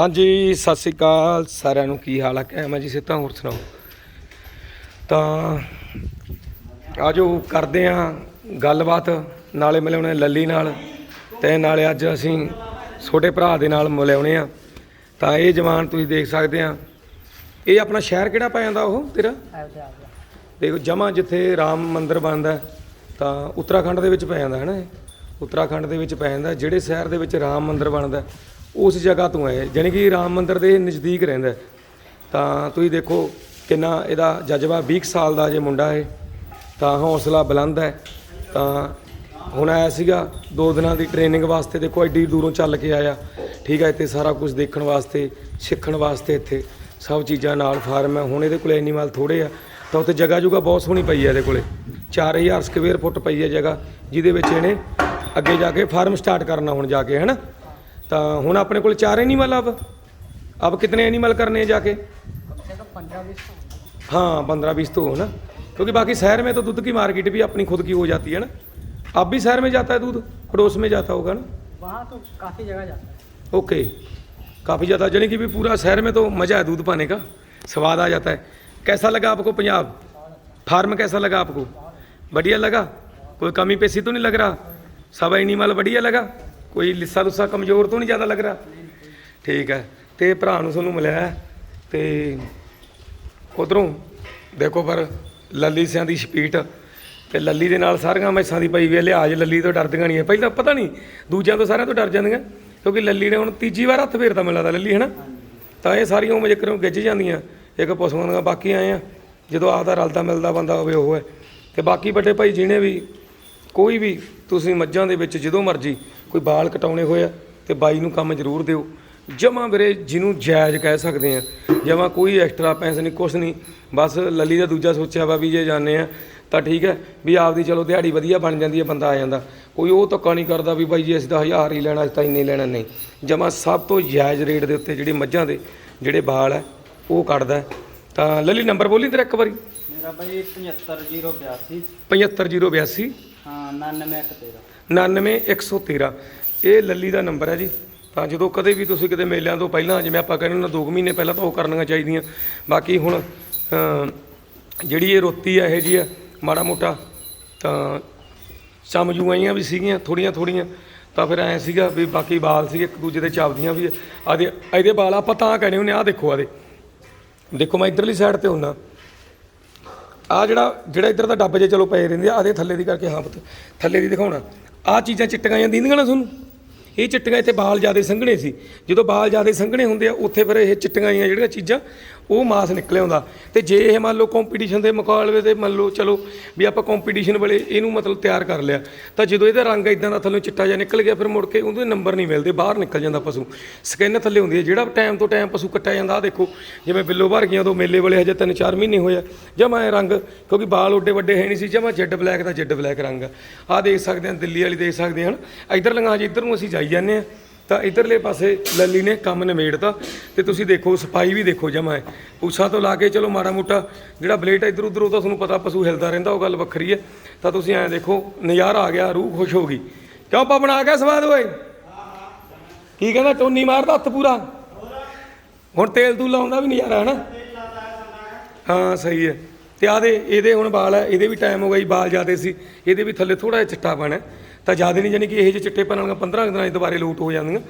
ਹਾਂਜੀ ਸਤਿ ਸ੍ਰੀ ਅਕਾਲ। ਸਾਰਿਆਂ ਨੂੰ ਕੀ ਹਾਲ ਹੈ ਕਿਵੇਂ ਜੀ? ਸਿੱਧਾ ਹੋਰ ਸੁਣਾਓ? ਤਾਂ ਆਜੋ ਕਰਦੇ ਆ ਗੱਲਬਾਤ। ਨਾਲੇ ਮਿਲਾਉਣੇ ਲੱਲੀ ਨਾਲ ਤੇ ਨਾਲੇ ਅੱਜ ਅਸੀਂ ਛੋਟੇ ਭਰਾ ਦੇ ਨਾਲ ਮਿਲਾਉਣੇ ਆ। ਤਾਂ ਇਹ ਜਵਾਨ ਤੁਸੀਂ ਦੇਖ ਸਕਦੇ ਆ। ਇਹ ਆਪਣਾ ਸ਼ਹਿਰ ਕਿਹੜਾ ਪੈ ਜਾਂਦਾ ਉਹ ਤੇਰਾ? ਦੇਖੋ ਜਮਾ ਜਿੱਥੇ ਰਾਮ ਮੰਦਿਰ ਬਣਦਾ ਤਾਂ ਉੱਤਰਾਖੰਡ ਦੇ ਵਿੱਚ ਪੈ ਜਾਂਦਾ ਹੈ ਨਾ ਉੱਤਰਾਖੰਡ ਦੇ ਵਿੱਚ ਪੈ ਜਾਂਦਾ। ਜਿਹੜੇ ਸ਼ਹਿਰ ਦੇ ਵਿੱਚ ਰਾਮ ਮੰਦਿਰ ਬਣਦਾ ਉਸ ਜਗ੍ਹਾ ਤੋਂ ਹੈ ਜਾਣੀ ਕਿ ਰਾਮ ਮੰਦਿਰ ਦੇ ਨਜ਼ਦੀਕ ਰਹਿੰਦਾ ਤਾਂ ਤੁਸੀਂ ਦੇਖੋ ਕਿੰਨਾ ਇਹਦਾ ਜਜ਼ਬਾ। 20 ਕੁ ਸਾਲ ਦਾ ਜੇ ਮੁੰਡਾ ਹੈ ਤਾਂ ਹੌਸਲਾ ਬੁਲੰਦ ਹੈ। ਤਾਂ ਹੁਣ ਆਇਆ ਸੀਗਾ, ਦੋ ਦਿਨਾਂ ਦੀ ਟ੍ਰੇਨਿੰਗ ਵਾਸਤੇ ਦੇਖੋ ਐਡੀ ਦੂਰੋਂ ਚੱਲ ਕੇ ਆਇਆ। ਠੀਕ ਹੈ, ਇੱਥੇ ਸਾਰਾ ਕੁਝ ਦੇਖਣ ਵਾਸਤੇ, ਸਿੱਖਣ ਵਾਸਤੇ ਇੱਥੇ। ਸਭ ਚੀਜ਼ਾਂ ਨਾਲ ਫਾਰਮ ਹੈ। ਹੁਣ ਇਹਦੇ ਕੋਲ ਐਨੀਮਲ ਥੋੜੇ ਆ। ਤਾਂ ਉੱਥੇ ਜਗ੍ਹਾ ਜੁਗਾ ਬਹੁਤ ਸੋਹਣੀ ਪਈ ਹੈ ਇਹਦੇ ਕੋਲੇ। 4000 ਸਕੁਅਰ ਫੁੱਟ ਪਈ ਹੈ ਜਗ੍ਹਾ, ਜਿਹਦੇ ਵਿੱਚ ਇਹਨੇ ਅੱਗੇ ਜਾ ਕੇ ਫਾਰਮ ਸਟਾਰਟ ਕਰਨਾ ਹੁਣ ਜਾ ਕੇ ਹੈਨਾ ਤਾਂ ਹੁਣ ਆਪਣੇ ਕੋਲ ਚਾਰ ਐਨੀਮਲ ਅਬ ਅਬ ਕਿਤਨੇ ਐਨੀਮਲ करने हैं जाके हाँ पंद्रह बीस तो हो ना क्योंकि बाकी शहर में तो दूध की मार्केट भी अपनी खुद की हो जाती है ना अब भी शहर में जाता है दूध पड़ोस में जाता होगा ना वहाँ तो काफ़ी जगह जाता है ओके काफ़ी ज़्यादा यानी कि भी पूरा शहर में तो मज़ा है दूध पाने का स्वाद आ जाता है कैसा लगा आपको पंजाब फार्म कैसा लगा आपको बढ़िया लगा कोई कमी पेशी तो नहीं लग रहा सब एनिमल बढ़िया लगा ਕੋਈ ਲਿੱਸਾ ਦੁੱਸਾ ਕਮਜ਼ੋਰ ਤੋਂ ਨਹੀਂ ਜ਼ਿਆਦਾ ਲੱਗ ਰਿਹਾ? ਠੀਕ ਹੈ। ਤੇ ਭਰਾ ਨੂੰ ਸਾਨੂੰ ਮਿਲਿਆ ਤੇ ਉਧਰੋਂ ਦੇਖੋ ਪਰ ਲੱਲੀ ਸਿਆਂ ਦੀ ਸਪੀਡ ਤੇ ਲੱਲੀ ਦੇ ਨਾਲ ਸਾਰੀਆਂ ਮੈਸਾਂ ਦੀ ਪਈ ਵੀ ਲਿਹਾਜ ਲੱਲੀ ਤੋਂ ਡਰਦੀਆਂ ਨਹੀਂ ਪਹਿਲਾਂ ਪਤਾ ਨਹੀਂ, ਦੂਜਿਆਂ ਤੋਂ ਸਾਰਿਆਂ ਤੋਂ ਡਰ ਜਾਂਦੀਆਂ, ਕਿਉਂਕਿ ਲੱਲੀ ਨੇ ਹੁਣ ਤੀਜੀ ਵਾਰ ਹੱਥ ਫੇਰਦਾ ਮੈਨੂੰ ਲੱਗਦਾ ਲੱਲੀ ਹਨਾ ਤਾਂ ਇਹ ਸਾਰੀਆਂ ਉਮਰ ਜਿਕਰੋਂ ਗਿੱਜ ਜਾਂਦੀਆਂ, ਇੱਕ ਪਸ਼ੂਆਂ ਦਾ ਬਾਕੀ ਆਏ ਆ, ਜਦੋਂ ਆਪਦਾ ਰਲਦਾ ਮਿਲਦਾ ਬੰਦਾ ਹੋਵੇ ਉਹ ਹੈ। ਤੇ ਬਾਕੀ ਵੱਡੇ ਭਾਈ ਜਿਹਨੇ ਵੀ ਕੋਈ ਵੀ ਤੁਸੀਂ ਮੱਝਾਂ ਦੇ ਵਿੱਚ ਜਦੋਂ ਮਰਜ਼ੀ ਕੋਈ ਬਾਲ ਕਟਾਉਣੇ ਹੋਏ ਆ ਤੇ ਬਾਈ ਨੂੰ ਕੰਮ ਜ਼ਰੂਰ ਦਿਓ। ਜਮਾ ਵੀਰੇ ਜਿਹਨੂੰ ਜਾਇਜ਼ ਕਹਿ ਸਕਦੇ ਆ। ਜਮਾ ਕੋਈ ਐਕਸਟਰਾ ਪੈਸੇ ਨਹੀਂ ਕੁਛ ਨਹੀਂ। ਬਸ ਲੱਲੀ ਦਾ ਦੂਜਾ ਸੋਚਿਆ ਵਾ ਵੀ ਜੇ ਜਾਣੇ ਆ ਤਾਂ ਠੀਕ ਹੈ ਵੀ ਆਪਦੀ ਚਲੋ ਦਿਹਾੜੀ ਵਧੀਆ ਬਣ ਜਾਂਦੀ ਹੈ ਬੰਦਾ ਆ ਜਾਂਦਾ। ਕੋਈ ਉਹ ਧੱਕਾ ਨਹੀਂ ਕਰਦਾ ਵੀ ਬਾਈ ਜੀ ਅਸੀਂ ਤਾਂ 1000 ਹੀ ਲੈਣਾ ਅਸੀਂ ਤਾਂ ਇੰਨੇ ਲੈਣਾ ਨਹੀਂ। ਜਮਾ ਸਭ ਤੋਂ ਜਾਇਜ਼ ਰੇਟ ਦੇ ਉੱਤੇ ਜਿਹੜੇ ਮੱਝਾਂ ਦੇ ਜਿਹੜੇ ਬਾਲ ਹੈ ਉਹ ਕੱਢਦਾ ਤਾਂ ਲੱਲੀ ਨੰਬਰ ਬੋਲੀ ਤੇਰਾ ਇੱਕ ਵਾਰੀ। ਮੇਰਾ ਬਾਈ 75082 75082 ਹਾਂ 9113 99113 ਇਹ ਲੱਲੀ ਦਾ ਨੰਬਰ ਹੈ ਜੀ। ਤਾਂ ਜਦੋਂ ਕਦੇ ਵੀ ਤੁਸੀਂ ਕਿਤੇ ਮੇਲਿਆਂ ਤੋਂ ਪਹਿਲਾਂ, ਜਿਵੇਂ ਆਪਾਂ ਕਹਿੰਦੇ ਉਹਨਾਂ 2 ਮਹੀਨੇ ਪਹਿਲਾਂ ਤਾਂ ਉਹ ਕਰਨੀਆਂ ਚਾਹੀਦੀਆਂ। ਬਾਕੀ ਹੁਣ ਜਿਹੜੀ ਇਹ ਰੋਤੀ ਆ, ਇਹ ਜੀ ਆ, ਮਾੜਾ ਮੋਟਾ, ਤਾਂ ਚਮਜੂ ਆਈਆਂ ਵੀ ਸੀਗੀਆਂ ਥੋੜੀਆਂ ਥੋੜੀਆਂ ਤਾਂ ਫਿਰ ਐ ਸੀਗਾ ਵੀ ਬਾਕੀ ਬਾਲ ਸੀ ਇੱਕ ਦੂਜੇ ਦੇ ਚੱਬਦੀਆਂ ਵੀ ਆਦੇ ਇਹਦੇ ਬਾਲ ਆਪਾਂ ਤਾਂ ਕਹਿੰਦੇ ਹੁੰਦੇ ਆ ਦੇਖੋ ਆਦੇ ਦੇਖੋ ਮੈਂ ਇਧਰਲੀ ਸਾਈਡ ਤੇ ਹੁੰਨਾ। ਆ ਜਿਹੜਾ ਜਿਹੜਾ ਇੱਧਰ ਦਾ ਡੱਬ ਜੇ ਚਲੋ ਪਏ ਰਹਿੰਦੇ ਆ ਆਦੇ ਥੱਲੇ ਦੀ ਕਰਕੇ, ਹਾਂ ਪੁੱਤ, ਥੱਲੇ ਦੀ ਦਿਖਾਉਣਾ। ਆ ਚੀਜ਼ਾਂ ਚਿੱਟੀਆਂ ਜਾਂ ਨਾ ਤੁਹਾਨੂੰ? ਇਹ ਚਿੱਟੀਆਂ ਇੱਥੇ ਬਾਲ ਜਿਆਦੇ ਸੰਘਣੇ ਸੀ। ਜਦੋਂ ਬਾਲ ਜਿਆਦੇ ਸੰਘਣੇ ਹੁੰਦੇ ਆ, ਉੱਥੇ ਫਿਰ ਇਹ ਚਿੱਟੀਆਂ ਜਿਹੜੀਆਂ ਚੀਜ਼ਾਂ ਉਹ ਮਾਸ ਨਿਕਲ ਆਉਂਦਾ। ਤੇ ਜੇ ਇਹ ਮੰਨ ਲਓ ਕੰਪੀਟੀਸ਼ਨ ਦੇ ਮੁਕਾਬਲੇ ਦੇ ਮੰਨ ਲਓ ਚਲੋ ਵੀ ਆਪਾਂ ਕੰਪੀਟੀਸ਼ਨ ਵੇਲੇ ਇਹਨੂੰ ਮਤਲਬ ਤਿਆਰ ਕਰ ਲਿਆ, ਤਾਂ ਜਦੋਂ ਇਹਦਾ ਰੰਗ ਇਦਾਂ ਦਾ ਥੱਲੇ ਚਿੱਟਾ ਜਿਹਾ ਨਿਕਲ ਗਿਆ, ਫਿਰ ਮੁੜ ਕੇ ਉਹਦੇ ਨੰਬਰ ਨਹੀਂ ਮਿਲਦੇ, ਬਾਹਰ ਨਿਕਲ ਜਾਂਦਾ ਪਸ਼ੂ। ਸਕਿਨ ਥੱਲੇ ਹੁੰਦੀ ਹੈ। ਜਿਹੜਾ ਟਾਈਮ ਤੋਂ ਟਾਈਮ ਪਸ਼ੂ ਕੱਟਿਆ ਜਾਂਦਾ ਆ ਦੇਖੋ, ਜਿਵੇਂ ਬਿੱਲੋ ਭਰ ਗਈਆਂ, ਉਦੋਂ ਮੇਲੇ ਵੇਲੇ ਹਜੇ 3-4 ਮਹੀਨੇ ਹੋਇਆ ਜਮਾ ਇਹ ਰੰਗ, ਕਿਉਂਕਿ ਬਾਲ ਓਡੇ ਵੱਡੇ ਹੈ ਨਹੀਂ ਸੀ, ਜਮਾ ਜੈਡ ਬਲੈਕ ਦਾ ਜੈਡ ਬਲੈਕ ਰੰਗ ਆ। ਆਹ ਦੇਖ ਸਕਦੇ ਹਾਂ, ਦਿੱਲੀ ਵਾਲੀ ਦੇਖ ਸਕਦੇ ਹਨ? ਇਧਰ ਲੰਗਾ ਜੀ, ਇਧਰ ਨੂੰ ਅਸੀਂ ਜਾਈ ਜਾਂਦੇ ਆ ਤਾਂ ਇਧਰਲੇ ਪਾਸੇ ਲੱਲੀ ਨੇ ਕੰਮ ਨਿਮੇੜਤਾ ਤੇ ਤੁਸੀਂ ਦੇਖੋ, ਸਫ਼ਾਈ ਵੀ ਦੇਖੋ ਜਮਾ ਹੈ। ਪੂਛਾਂ ਤੋਂ ਲਾ ਕੇ ਚਲੋ ਮਾੜਾ ਮੋਟਾ ਜਿਹੜਾ ਬਲੇਟ ਇੱਧਰ ਉੱਧਰ ਉਹ ਤਾਂ ਤੁਹਾਨੂੰ ਪਤਾ ਪਸ਼ੂ ਹਿਲਦਾ ਰਹਿੰਦਾ, ਉਹ ਗੱਲ ਵੱਖਰੀ ਹੈ। ਤਾਂ ਤੁਸੀਂ ਐਂ ਦੇਖੋ, ਨਜ਼ਾਰਾ ਆ ਗਿਆ, ਰੂਹ ਖੁਸ਼ ਹੋ ਗਈ। ਕਿਉਂ ਪਾ ਬਣਾ ਗਿਆ ਸਵਾਦ ਓਏ? ਕੀ ਕਹਿੰਦਾ ਟੋਨੀ ਮਾਰਦਾ ਹੱਥ ਪੂਰਾ? ਹੁਣ ਤੇਲ ਤੂਲ ਲਾਉਂਦਾ ਵੀ ਨਜ਼ਾਰਾ ਹੈ ਨਾ ਹਾਂ, ਸਹੀ ਹੈ। ਤੇ ਆਦੇ ਇਹਦੇ ਹੁਣ ਵਾਲ ਹੈ, ਇਹਦੇ ਵੀ ਟਾਈਮ ਹੋ ਗਿਆ ਜੀ ਵਾਲ ਜ਼ਿਆਦੇ ਸੀ। ਇਹਦੇ ਵੀ ਥੱਲੇ ਥੋੜਾ ਜਿਹਾ ਚਿੱਟਾ ਹੈ। ਤਾਂ ਜ਼ਿਆਦਾ ਨਹੀਂ ਜਾਨੀ ਕਿ ਇਹ ਜਿਹੇ ਚਿੱਟੇ ਪਨ ਵਾਲੀਆਂ 15 ਦਿਨਾਂ 'ਚ ਦੁਬਾਰੇ ਲੂਟ ਹੋ ਜਾਂਦੀਆਂ।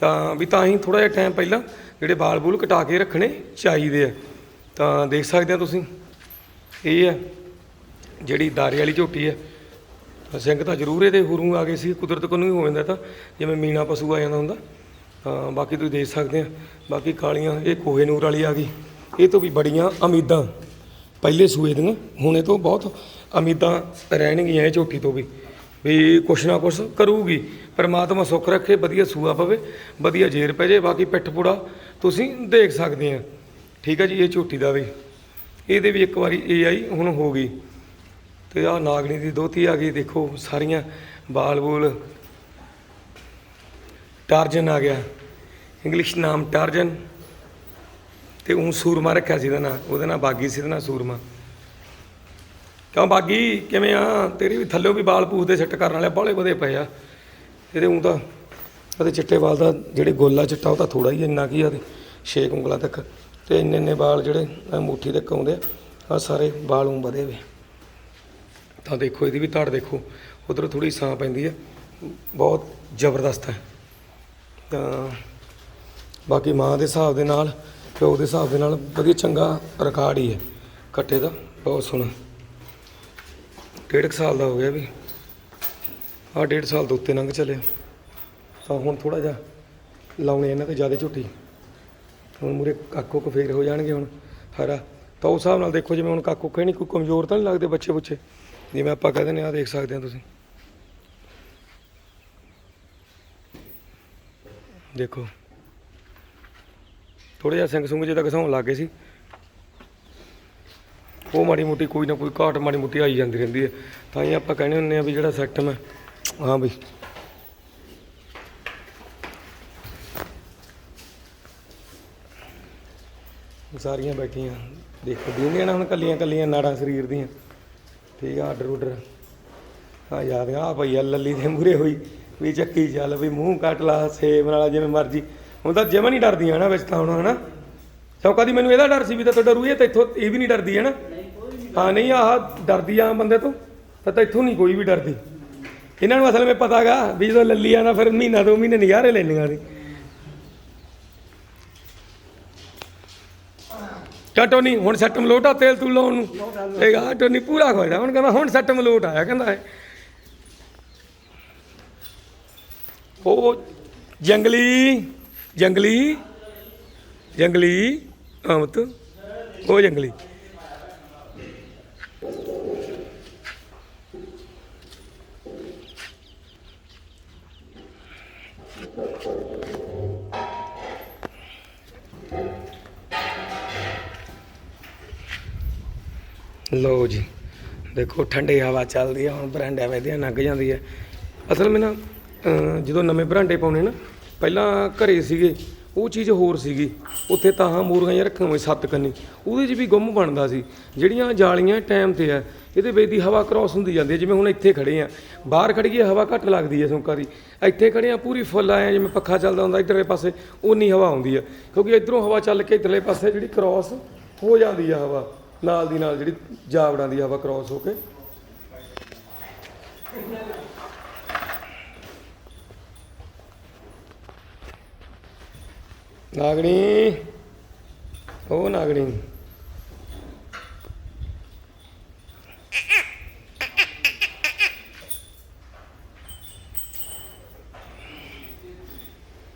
ਤਾਂ ਵੀ ਤਾਂ ਹੀ ਥੋੜਾ ਜਿਹਾ ਟਾਈਮ ਪਹਿਲਾਂ ਜਿਹੜੇ ਵਾਲ ਬੂਲ ਕਟਾ ਕੇ ਰੱਖਣੇ ਚਾਹੀਦੇ ਆ। ਤਾਂ ਦੇਖ ਸਕਦੇ ਆ ਤੁਸੀਂ, ਇਹ ਹੈ ਜਿਹੜੀ ਦਾਰੇ ਵਾਲੀ ਝੋਟੀ ਹੈ ਸਿੰਘ ਤਾਂ ਜ਼ਰੂਰ ਇਹਦੇ ਹੁਰੂ ਆ ਗਏ ਸੀ, ਕੁਦਰਤ ਕੋਲੋਂ ਹੀ ਹੋ ਜਾਂਦਾ ਤਾਂ, ਜਿਵੇਂ ਮੀਣਾ ਪਸ਼ੂ ਆ ਜਾਂਦਾ ਹੁੰਦਾ। ਤਾਂ ਬਾਕੀ ਤੁਸੀਂ ਦੇਖ ਸਕਦੇ ਆ, ਬਾਕੀ ਕਾਲੀਆਂ, ਇਹ ਕੋਹੇ ਨੂਰ ਵਾਲੀ ਆ ਗਈ। ਇਹ ਤੋਂ ਵੀ ਬੜੀਆਂ ਉਮੀਦਾਂ ਪਹਿਲੇ ਸੂਏ ਦੀਆਂ, ਹੁਣ ਇਹ ਤੋਂ ਬਹੁਤ ਉਮੀਦਾਂ ਰਹਿਣਗੀਆਂ ਇਹ ਝੋਟੀ ਤੋਂ ਵੀ। ਵੀ ਕੁਛ ਨਾ ਕੁਛ ਕਰੂਗੀ। ਪਰਮਾਤਮਾ ਸੁੱਖ ਰੱਖੇ, ਵਧੀਆ ਸੂਆ ਪਵੇ, ਵਧੀਆ ਜੇਰ ਪੈ ਜੇ, ਬਾਕੀ ਪਿੱਠ ਪੂੜਾ ਤੁਸੀਂ ਦੇਖ ਸਕਦੇ ਆ। ਠੀਕ ਹੈ ਜੀ, ਇਹ ਝੋਟੀ ਦਾ ਵੀ ਇਹਦੇ ਵੀ ਇੱਕ ਵਾਰੀ ਇਹ ਆਈ ਹੁਣ ਹੋ ਗਈ। ਤੇ ਆ ਨਾਗਣੀ ਦੀ ਦੋਤੀ ਆ ਗਈ, ਦੇਖੋ ਸਾਰੀਆਂ ਬਾਲ ਬੂਲ। ਟਾਰਜਨ ਆ ਗਿਆ। ਇੰਗਲਿਸ਼ ਨਾਮ ਟਾਰਜਨ। ਤੇ ਉਹ ਸੂਰਮਾ ਰੱਖਿਆ ਸੀ ਇਹਦਾ ਨਾਂ, ਉਹਦਾ ਨਾਂ ਬਾਗੀ ਸੀ, ਇਹਦਾ ਨਾਂ ਸੂਰਮਾ। ਕਿਉਂ ਬਾਗੀ? ਕਿਵੇਂ ਆ? ਤੇਰੇ ਵੀ ਥੱਲੇ ਵੀ ਬਾਲ ਪੂਛ ਦੇ ਸੈੱਟ ਕਰਨ ਵਾਲੇ ਬਾਲੇ ਵਧੇ ਪਏ ਆ। ਇਹਦੇ ਉਂ ਤਾਂ ਉਹਦੇ ਚਿੱਟੇ ਵਾਲ ਦਾ ਜਿਹੜੇ ਗੋਲਾ ਚਿੱਟਾ ਉਹ ਤਾਂ ਥੋੜਾ ਹੀ ਇੰਨਾ ਕੀ ਆ ਉਹਦੇ ਛੇ ਕੁ ਉਂਗਲਾਂ ਤੱਕ। ਤੇ ਇੰਨੇ ਇੰਨੇ ਵਾਲ ਜਿਹੜੇ ਆਹ ਮੁੱਠੀ ਤੱਕ ਆਉਂਦੇ ਆ ਆ ਸਾਰੇ ਵਾਲ ਉਂ ਵਧੇ ਵੇ ਤਾਂ ਦੇਖੋ, ਇਹਦੀ ਵੀ ਧੜ ਦੇਖੋ। ਉਧਰ ਥੋੜੀ ਸਾਂ ਪੈਂਦੀ ਹੈ ਬਹੁਤ ਜ਼ਬਰਦਸਤ ਹੈ ਤਾਂ ਬਾਕੀ ਮਾਂ ਦੇ ਹਿਸਾਬ ਦੇ ਨਾਲ, ਪਿਓ ਦੇ ਹਿਸਾਬ ਦੇ ਨਾਲ ਵਧੀਆ ਚੰਗਾ ਰਿਕਾਰਡ ਹੀ ਹੈ ਕੱਟੇ ਦਾ, ਬਹੁਤ ਸੋਹਣਾ। ਡੇਢ ਕੁ ਸਾਲ ਦਾ ਹੋ ਗਿਆ ਵੀ। ਆਹ ਡੇਢ ਸਾਲ ਤੋਂ ਉੱਤੇ ਲੰਘ ਚੱਲਿਆ। ਤਾਂ ਹੁਣ ਥੋੜਾ ਜਿਹਾ ਲਾਉਣੇ ਇਹਨਾਂ ਤੇ ਜ਼ਿਆਦਾ ਝੁੱਟੀ ਹੁਣ ਮੂਰੇ ਕਾਕੋ ਕੁ ਫੇਰ ਹੋ ਜਾਣਗੇ ਹੁਣ। ਹਰਾ, ਤਾਂ ਉਸ ਹਿਸਾਬ ਨਾਲ ਦੇਖੋ ਜਿਵੇਂ ਹੁਣ ਕਾਕੋ ਨਹੀਂ, ਕੋਈ ਕਮਜ਼ੋਰ ਤਾਂ ਨਹੀਂ ਲੱਗਦੇ ਬੱਚੇ ਬੁੱਚੇ ਜਿਵੇਂ ਆਪਾਂ ਕਹਿੰਦੇ ਨੇ ਆ ਦੇਖ ਸਕਦੇ ਆ ਤੁਸੀਂ। ਦੇਖੋ। ਥੋੜਾ ਜਿਹਾ ਸਿੰਘ ਸੁੰਗ ਜਿਹਦਾ ਘਸਾਉਣ ਲੱਗ ਗਏ ਸੀ। ਉਹ ਮਾੜੀ ਮੋਟੀ ਕੋਈ ਨਾ ਕੋਈ ਘਾਟ ਮਾੜੀ ਮੋਟੀ ਆਈ ਜਾਂਦੀ ਰਹਿੰਦੀ ਹੈ। ਤਾਂ ਹੀ ਆਪਾਂ ਕਹਿੰਦੇ ਹੁੰਦੇ ਆ ਵੀ ਜਿਹੜਾ ਸੈਕਟਮ ਹੈ ਹਾਂ ਬਈ। ਸਾਰੀਆਂ ਬੈਠੀਆਂ। ਦੇਖੋ ਦੀਂਦੀਆਂ ਨਾ ਹੁਣ ਕੱਲੀਆਂ ਕੱਲੀਆਂ ਨਾੜਾਂ ਸਰੀਰ ਦੀਆਂ। ਠੀਕ ਆ ਆਰਡਰ ਉਡਰ ਹਾਂ ਯਾਦ ਆ ਭਈ ਆ ਲੱਲੀ ਦੇ ਮੂਰੇ ਹੋਈ। ਵੀ ਚੱਕੀ ਚੱਲ, ਵੀ ਮੂੰਹ ਕੱਟ ਲਾ, ਸੇਬ ਨਾਲ ਜਿਵੇਂ ਮਰਜ਼ੀ। ਹੁਣ ਤਾਂ ਜਿਵੇਂ ਨਹੀਂ ਡਰਦੀਆਂ ਨਾ ਵਿੱਚ ਤਾਂ ਹੁਣ, ਹਨਾ? ਚੌਕਾ ਦੀ ਮੈਨੂੰ ਇਹਦਾ ਡਰ ਸੀ ਵੀ ਤਾਂ ਡਰੂ ਇਹ ਤਾਂ ਇੱਥੋਂ ਇਹ ਵੀ ਨਹੀਂ ਡਰਦੀ ਹੈ ਨਾ ਹਾਂ, ਨਹੀਂ, ਆਹ ਡਰਦੀ ਆ ਬੰਦੇ ਤੋਂ, ਤਾਂ ਤਾਂ ਇੱਥੋਂ ਨਹੀਂ ਕੋਈ ਵੀ ਡਰਦੀ। ਇਹਨਾਂ ਨੂੰ ਅਸਲ ਵਿੱਚ ਪਤਾਗਾ ਵੀ ਜਦੋਂ ਲੱਲੀ ਆ ਨਾ, ਫਿਰ ਮਹੀਨਾ ਦੋ ਮਹੀਨੇ ਨਜ਼ਾਰੇ ਲੈਣੀਆਂ ਦੀ ਕਿਆ ਟੋਨੀ, ਹੁਣ ਸੱਟ ਮਲੋਟ ਆ ਤੇਲ ਤੂੰ ਲਾਉਣ ਨੂੰ? ਇਹ ਆ ਟੋਨੀ ਪੂਰਾ ਖੋਇਆ, ਹੁਣ ਕਹਿੰਦਾ, ਹੁਣ ਸੱਟ ਮਲੋਟ ਆਇਆ, ਕਹਿੰਦਾ ਇਹ। ਉਹ ਜੰਗਲੀ ਜੰਗਲੀ ਜੰਗਲੀ ਆਮਤ ਉਹ ਜੰਗਲੀ। ਲਓ ਜੀ, ਦੇਖੋ ਠੰਡੀ ਹਵਾ ਚੱਲਦੀ ਹੈ ਹੁਣ ਬਰਾਂਡੇ ਵਹਿਦੀਆਂ ਲੰਘ ਜਾਂਦੀ ਹੈ ਅਸਲ ਵਿੱਚ ਨਾ ਜਦੋਂ ਨਵੇਂ ਬਰਾਂਡੇ ਪਾਉਣੇ ਨਾ, ਪਹਿਲਾਂ ਘਰੇ ਸੀਗੇ, ਉਹ ਚੀਜ਼ ਹੋਰ ਸੀਗੀ। ਉੱਥੇ ਤਾਂ ਮੂਰੀਆਂ ਜਿਹੀਆਂ ਰੱਖੀਆਂ ਹੋਏ ਸੱਤ ਕੰਨੀ। ਉਹਦੇ 'ਚ ਵੀ ਗੁੰਮ ਬਣਦਾ ਸੀ। ਜਿਹੜੀਆਂ ਜਾਲੀਆਂ ਟਾਈਮ ਤੇ ਆ, ਇਹਦੇ ਵਿੱਚ ਦੀ ਹਵਾ ਕ੍ਰਾਸ ਹੁੰਦੀ ਜਾਂਦੀ ਹੈ ਜਿਵੇਂ ਹੁਣ ਇੱਥੇ ਖੜੇ ਆ। ਬਾਹਰ ਖੜੀਏ ਹਵਾ ਘੱਟ ਲੱਗਦੀ ਹੈ ਸੌਂਕਾ ਦੀ। ਇੱਥੇ ਖੜੇ ਆ, ਪੂਰੀ ਫੁੱਲ ਆਏ ਆ ਜਿਵੇਂ ਪੱਖਾ ਚੱਲਦਾ ਹੁੰਦਾ ਇੱਧਰਲੇ ਪਾਸੇ ਉਨੀ ਹਵਾ ਆਉਂਦੀ ਆ। ਕਿਉਂਕਿ ਇਧਰੋਂ ਹਵਾ ਚੱਲ ਕੇ ਇੱਧਰਲੇ ਪਾਸੇ ਜਿਹੜੀ ਕ੍ਰਾਸ ਹੋ ਜਾਂਦੀ ਆ ਹਵਾ। ਨਾਲ ਦੀ ਨਾਲ ਜਿਹੜੀ ਜਾਵੜਾਂ ਦੀ ਹਵਾ ਕ੍ਰਾਸ ਹੋ ਕੇ। ਨਾਗਣੀ। ਉਹ ਨਾਗਣੀ।